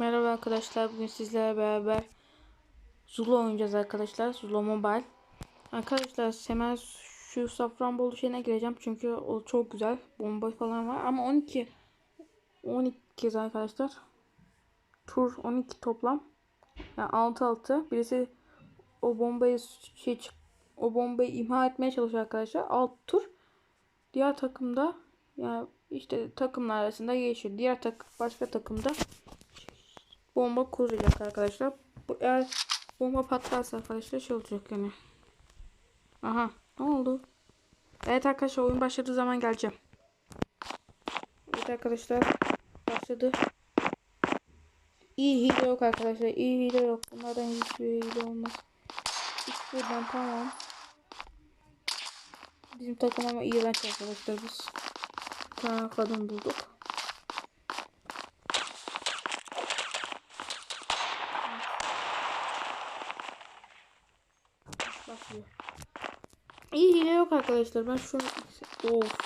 Merhaba arkadaşlar. Bugün sizlerle beraber Zula oynayacağız arkadaşlar. Zula Mobile. Arkadaşlar hemen şu Safranbolu şeyine gireceğim. Çünkü o çok güzel. Bomba falan var. Ama 12 12 kez arkadaşlar. Tur 12 toplam. Yani 6 6. Birisi o bombayı şey o bombayı imha etmeye çalışıyor arkadaşlar. Alt tur. Diğer takımda yani işte takımlar arasında geçiyor. Diğer tak başka takımda bomba kuracak arkadaşlar. Bu eğer bomba patlarsa arkadaşlar şey olacak yani. Aha ne oldu? Evet arkadaşlar oyun başladığı zaman geleceğim. Evet arkadaşlar başladı. İyi hile yok arkadaşlar. İyi hile yok. Bunlardan hiçbir hile olmaz. Hiçbirden tamam. Bizim takım ama iğrenç arkadaşlar biz. Bir tane kadın bulduk. Başlıyor. İyi yok arkadaşlar. Ben şu of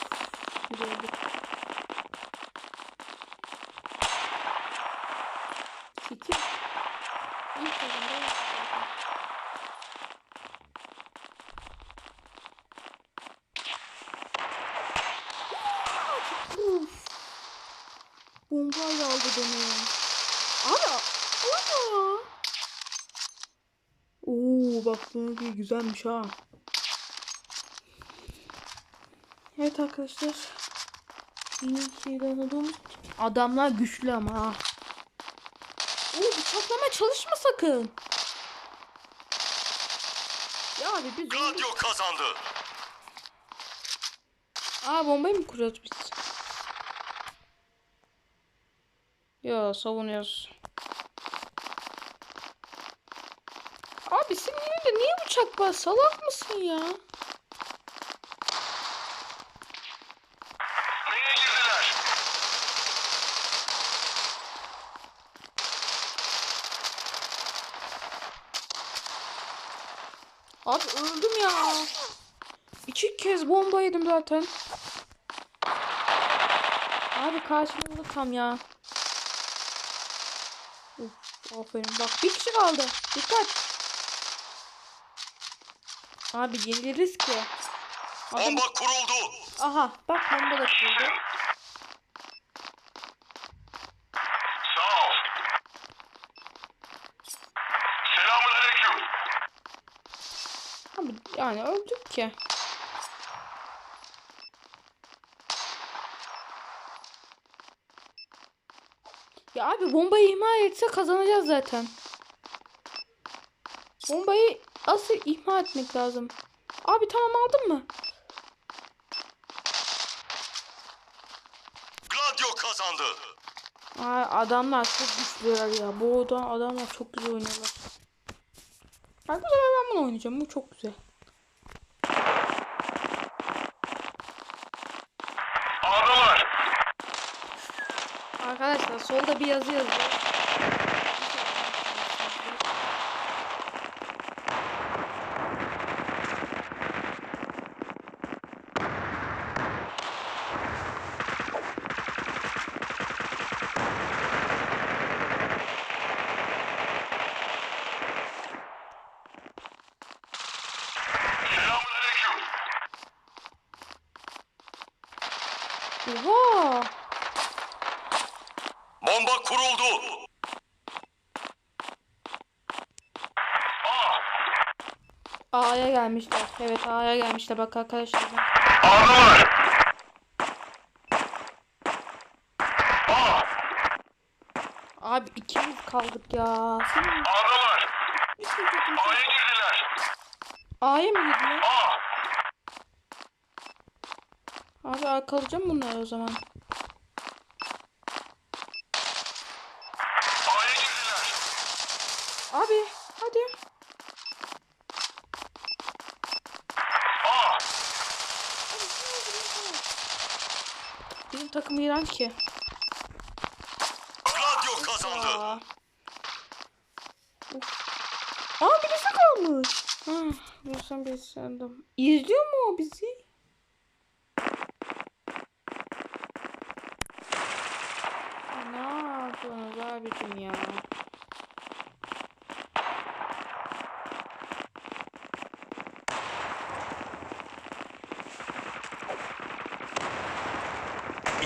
güzel oldu. City. İlk kazandı. Uf. Bombayla aldı beni. Ana. Ana. Oo bak bunun güzelmiş ha. Evet arkadaşlar. Yeni şeyden olduğumuz Adamlar güçlü ama ha. Oo bıçaklama çalışma sakın. Ya abi biz... Gladio kazandı. Aa bombayı mı kuruyoruz biz? Yo savunuyoruz. Abi senin elinde niye bıçak var? Salak mısın ya? Abi öldüm ya. İki kez bomba yedim zaten. Abi karşımda tam ya. Uf, aferin. Bak bir kişi kaldı. Dikkat. Abi yeniliriz ki. Adam... Bomba kuruldu. Aha bak bomba da kuruldu. Sağ ol. Selamünaleyküm. Abi yani öldük ki. Ya abi bombayı ihmal etse kazanacağız zaten. Bombayı asıl ihmal etmek lazım. Abi tamam aldın mı? Gladio kazandı. Aa, adamlar çok güçlüler ya. Bu oda adamlar çok güzel oynuyorlar. Arkadaşlar ben bunu oynayacağım. Bu çok güzel. Adalar. Arkadaşlar solda bir yazı yazıyor. Selamünaleyküm. Oha! Bomba kuruldu. Aa, A'ya gelmişler. Evet A'ya gelmişler bak arkadaşlar. Adalar. Aa, Abi ikimiz kaldık ya. Sen Adalar. A'ya girdiler. A'ya mı gidiyor? Aa, Abi arkalayacağım bunları o zaman. A'ya girdiler. Abi hadi. Aa, Bizim takım İran ki. Gladio kazandı. Aa. Birisi kalmış. Birisi sandım. İzliyor mu o bizi? Ne yapıyorsunuz abicim ya?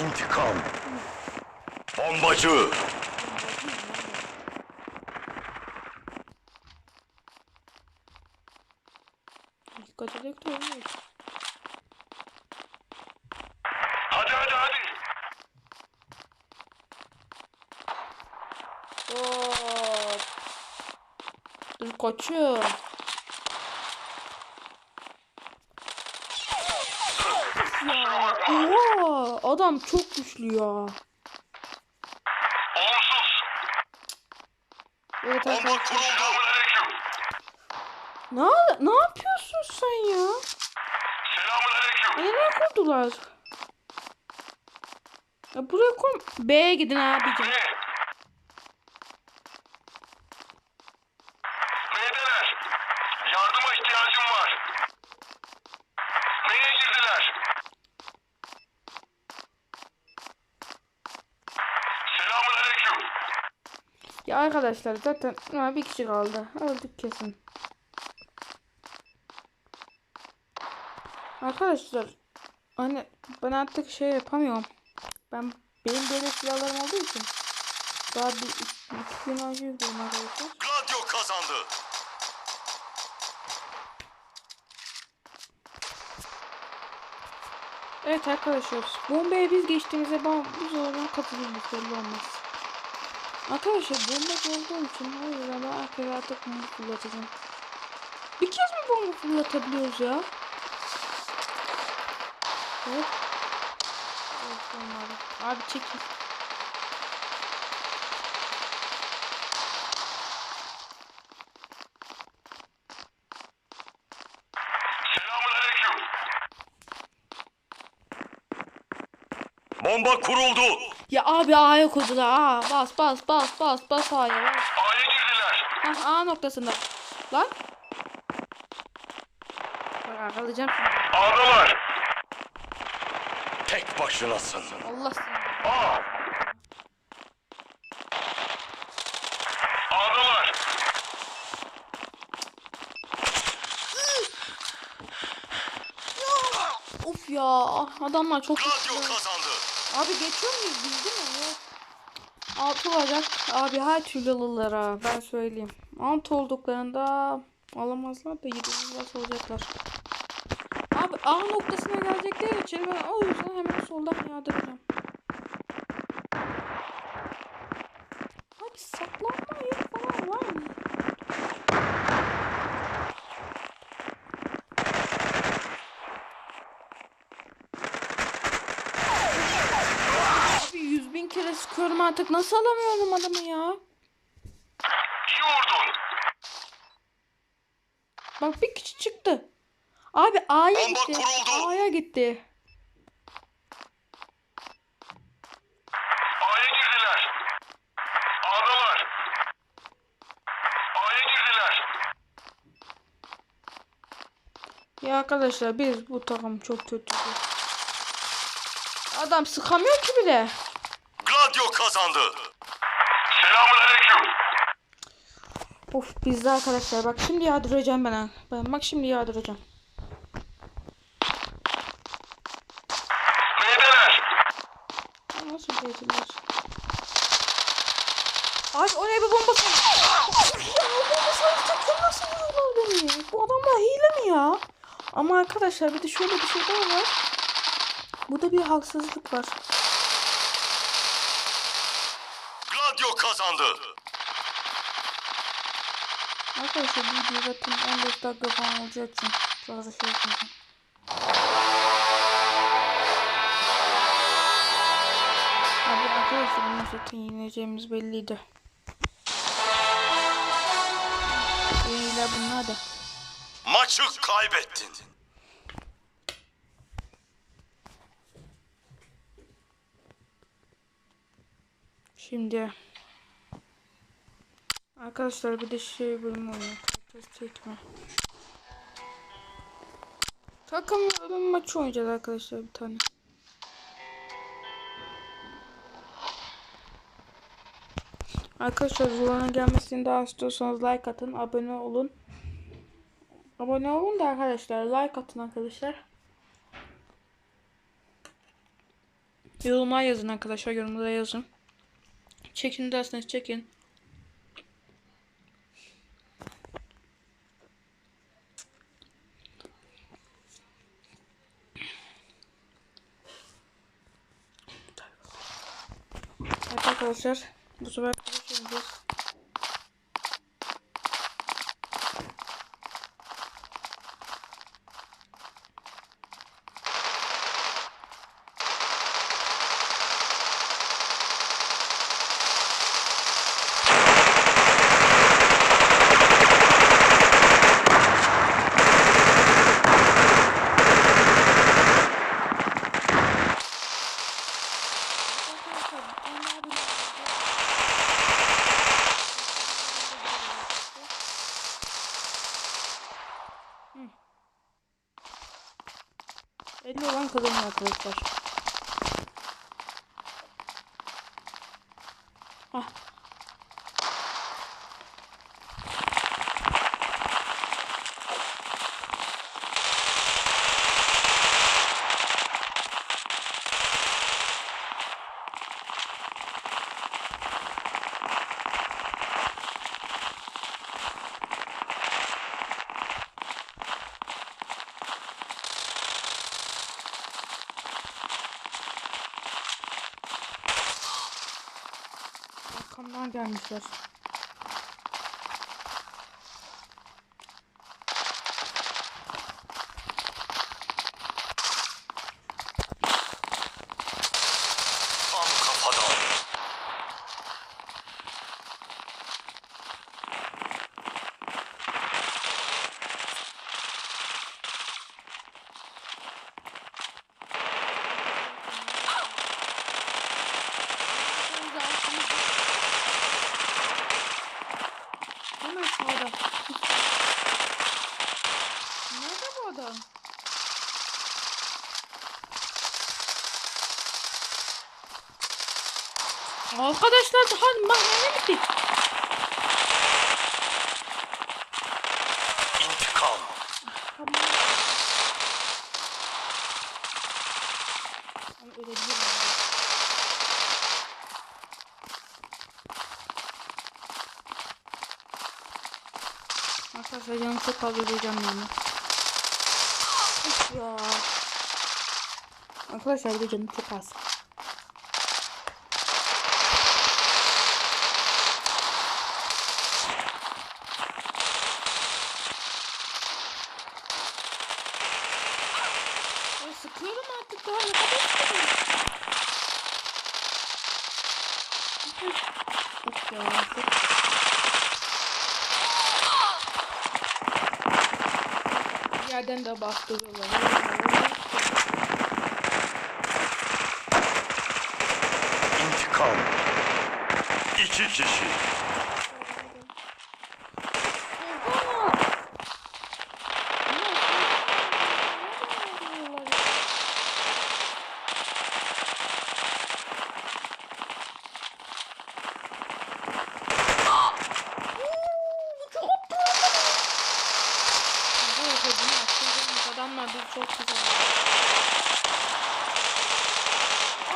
İntikam. Bombacı. Dikkat edek de olmuyor. Hadi hadi hadi. Hop. Dur koçum. Ya, oha, adam çok güçlü ya. Olumsuz. Evet Bomba arkadaşlar. kuruldu. Ne, ne yapıyorsun sen ya? Selamünaleyküm. Nereye kurdular? Ya buraya kur... B'ye gidin abicim. Ne? B'deler. Yardıma ihtiyacım var. B'ye girdiler. Selamünaleyküm. Ya arkadaşlar zaten ha, bir kişi kaldı. Öldük kesin. Arkadaşlar hani ben artık şey yapamıyorum. Ben benim böyle silahlarım olduğu için daha bir önce yüklüyorum arkadaşlar. Gladio kazandı. Evet arkadaşlar bombaya biz geçtiğimizde ben biz oradan katılıyoruz belli olmaz. Arkadaşlar bomba olduğum için o yüzden ben arkaya artık bomba fırlatacağım. Bir kez mi bomba fırlatabiliyoruz ya? Evet. Olmadı. Abi çekil. Selamünaleyküm. Bomba kuruldu. Ya abi A'ya koydular. Aa bas bas bas bas bas A'ya. A'ya girdiler. Hah, A noktasında. Lan. Bak alacağım şimdi. A'dalar. Tek başınasın. Allah seni. A. A'dalar. Of ya adamlar çok güçlü. kazandı. Abi geçiyor muyuz biz değil mi? Altı olacak. Abi her türlü alırlar ha. Ben söyleyeyim. Altı olduklarında alamazlar da yedi olacaklar. Abi A noktasına gelecekler için ben o yüzden hemen soldan yağdıracağım. Abi saklanma yeri falan var mı? Abi yüz bin kere sıkıyorum artık. Nasıl alamıyorum adamı ya? İyi vurdun. Bak bir kişi çıktı. Abi A'ya gitti. kuruldu. A'ya gitti. A'ya girdiler. A'dalar. A'ya girdiler. Ya arkadaşlar biz bu takım çok kötü. Adam sıkamıyor ki bile. Kazandı. Selamünaleyküm. Of bizde arkadaşlar bak şimdi yağdıracağım ben. ha. Ben bak şimdi yağdıracağım. Ya Nasıl bezirler? Abi oraya bir bomba sal. ya bomba nasıl vururlar beni? Bu adamlar hile mi ya? Ama arkadaşlar bir de şöyle bir şey daha var. Burada bir haksızlık var. Gladio kazandı. Arkadaşlar bu video zaten 15 dakika falan olacağı için fazla şey yapmayacağım. Abi arkadaşlar bunu zaten yeneceğimiz belliydi. Yeniler bunlar da. Maçı kaybettin. Şimdi Arkadaşlar bir de şey bölümü oynuyor. Kalitesi çekme. Takım bölüm maçı oynayacağız arkadaşlar bir tane. Arkadaşlar Zula'nın gelmesini daha istiyorsanız like atın. Abone olun. Abone olun da arkadaşlar. Like atın arkadaşlar. Yorumlar yazın arkadaşlar. Yorumlara yazın. Çekin derseniz çekin. Evet arkadaşlar. Bu sefer konuşacağız. Elli olan kazanıyor arkadaşlar. Ah. Gelmişler. Tam kafadan. Hemen sağda. Nerede bu adam? Arkadaşlar daha mahkemeye gittik. İntikam. Ama ölebilirim. Arkadaşlar canım çok fazla öleceğim yani. Of ya. Arkadaşlar bir de canım çok az. Ya sıkıyorum artık daha ne kadar ya. Çok... Bir yerden de bastırıyorlar. İntikam. İki kişi. Adamlar bir çok güzel.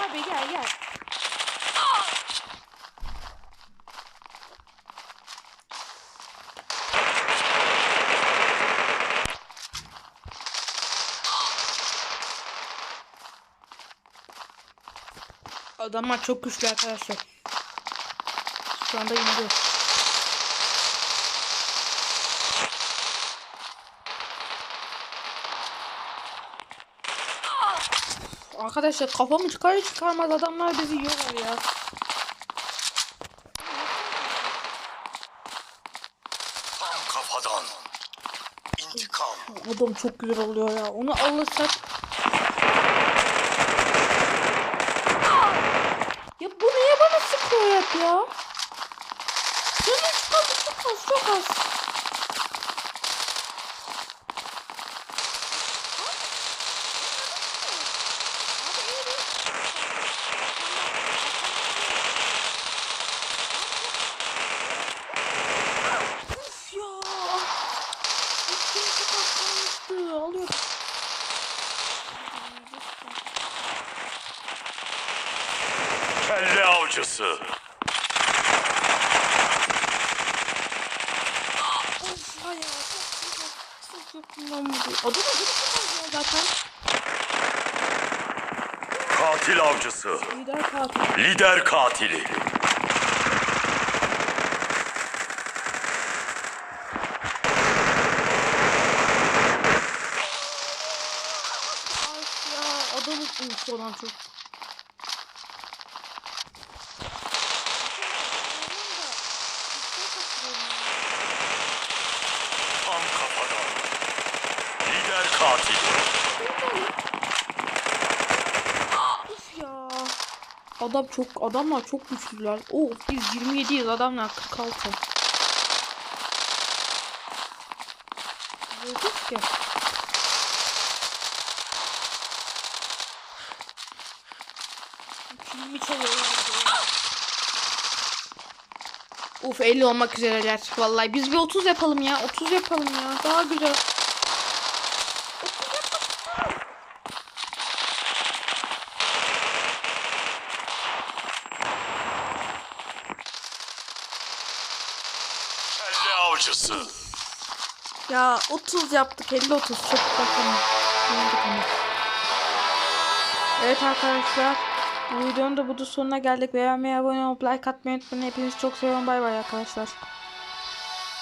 Abi gel gel. Adamlar çok güçlü arkadaşlar. Şu anda indi. Arkadaşlar kafamı çıkar çıkarmaz adamlar bizi yiyorlar ya. Tam kafadan. İntikam. Adam çok güzel oluyor ya. Onu alırsak. Ya bu niye bana sıkıyor hep ya? Canım çok az, çok az, çok az. Of hayır. Çok yakından vuruyor. Adam adı da zaten. Katil avcısı. Lider katil. Lider katili. Adamın uyusu olan çok. Tam kafadan. Of ya. Adam çok adamlar çok güçlüler. Oh biz 27'yiz adamlar 46. Vurduk ki. Kilimi çalıyorlar. Uf 50 olmak üzereler. Vallahi biz bir 30 yapalım ya. 30 yapalım ya. Daha güzel. 30 yapalım. Ya 30 yaptık 50 30 çok bakalım. Evet arkadaşlar bu videonun da burada sonuna geldik. Beğenmeyi abone olup like atmayı unutmayın. Hepinizi çok seviyorum. Bay bay arkadaşlar.